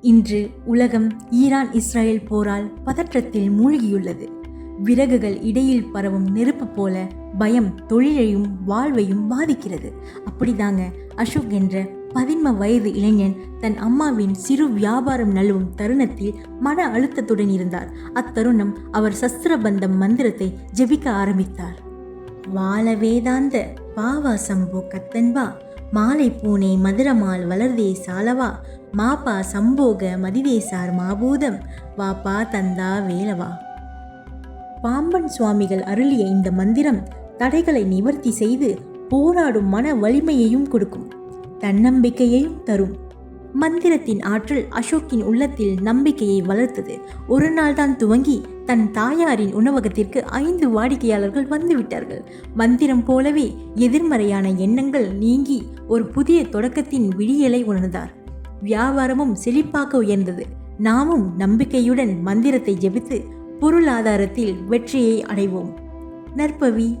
இன்று உலகம் Iran Israel போரால் பதற்றத்தில் மூழ்கியுள்ளது. விறகுகள் இடையில் பரவும் நெருப்பு போல பயம் தொழிலையும் வாழ்வையும் பாதிக்கிறது. அப்படிதாங்க அசோக் என்ற பதின்ம வயது இளைஞன் தன் அம்மாவின் சிறு வியாபாரம் நழுவும் தருணத்தில் மன அழுத்தத்துடன் இருந்தார். அத்தருணம் அவர் சஸ்திரபந்தம் மந்திரத்தை ஜெபிக்க ஆரம்பித்தார். வாழ வேதாந்த பாவா சம்போ கத்தன்பா மாலை பூனை மதுரமால் வளர்தே சாலவா மாப்பா சம்போக மதிவேசார் மாபூதம் வாப்பா தந்தா வேலவா. பாம்பன் சுவாமிகள் அருளிய இந்த மந்திரம் தடைகளை நிவர்த்தி செய்து போராடும் மன வலிமையையும் கொடுக்கும். தன்னம்பிக்கையையும் தரும். மந்திரத்தின் ஆற்றல் அசோக்கின் உள்ளத்தில் நம்பிக்கையை வளர்த்தது. ஒரு நாள் தான் துவங்கி தன் தாயாரின் உணவகத்திற்கு ஐந்து வாடிக்கையாளர்கள் வந்துவிட்டார்கள். மந்திரம் போலவே எதிர்மறையான எண்ணங்கள் நீங்கி ஒரு புதிய தொடக்கத்தின் விடியலை உணர்ந்தார். வியாபாரமும் செழிப்பாக உயர்ந்தது. நாமும் நம்பிக்கையுடன் மந்திரத்தை ஜெபித்து பொருளாதாரத்தில் வெற்றியை அடைவோம். நற்பவி